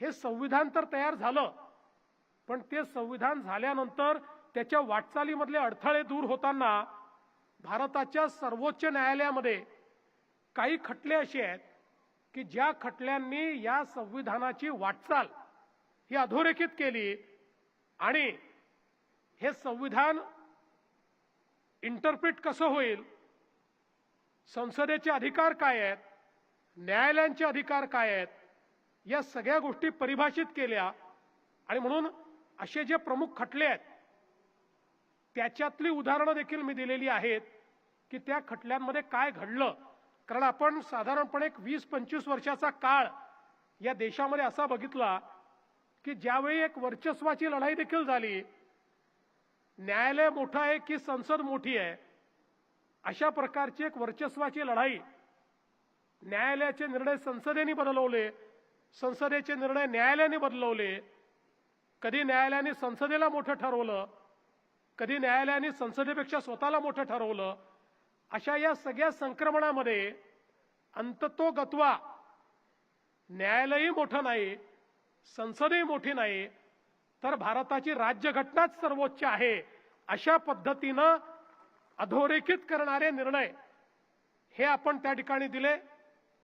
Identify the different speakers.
Speaker 1: हे संविधान तर तयार झालं. पण ते संविधान झाल्यानंतर त्याच्या वाटचालीमधले अडथळे दूर होताना भारताच्या सर्वोच्च न्यायालयामध्ये काही खटले असे आहेत की ज्या खटल्यांनी या संविधानाची वाटचाल ही अधोरेखित केली आणि हे संविधान इंटरप्रिट कसं होईल? संसदेचे अधिकार काय आहेत? न्यायालयांचे अधिकार काय आहेत? या सगळ्या गोष्टी परिभाषित केल्या. आणि म्हणून असे जे प्रमुख खटले आहेत त्याच्यातली उदाहरणं देखील मी दिलेली आहेत की त्या खटल्यांमध्ये काय घडलं. कारण आपण साधारणपणे एक वीस पंचवीस वर्षाचा काळ या देशामध्ये असा बघितला की ज्यावेळी एक वर्चस्वाची लढाई देखील झाली न्यायालय मोठं आहे की संसद मोठी आहे अशा प्रकारची एक वर्चस्वाची लढाई न्यायालयाचे निर्णय संसदेने बदलवले संसदेचे निर्णय न्यायालयाने बदलवले. कधी न्यायालयाने संसदेला मोठं ठरवलं कधी न्यायालयाने संसदेपेक्षा स्वतःला मोठं ठरवलं अशा या सगळ्या संक्रमणामध्ये अंततो गत्वा न्यायालयही मोठं नाही संसदही मोठी नाही तर भारताची राज्यघटनाच सर्वोच्च आहे अशा पद्धतीनं अधोरेखित करणारे निर्णय हे आपण त्या ठिकाणी दिले.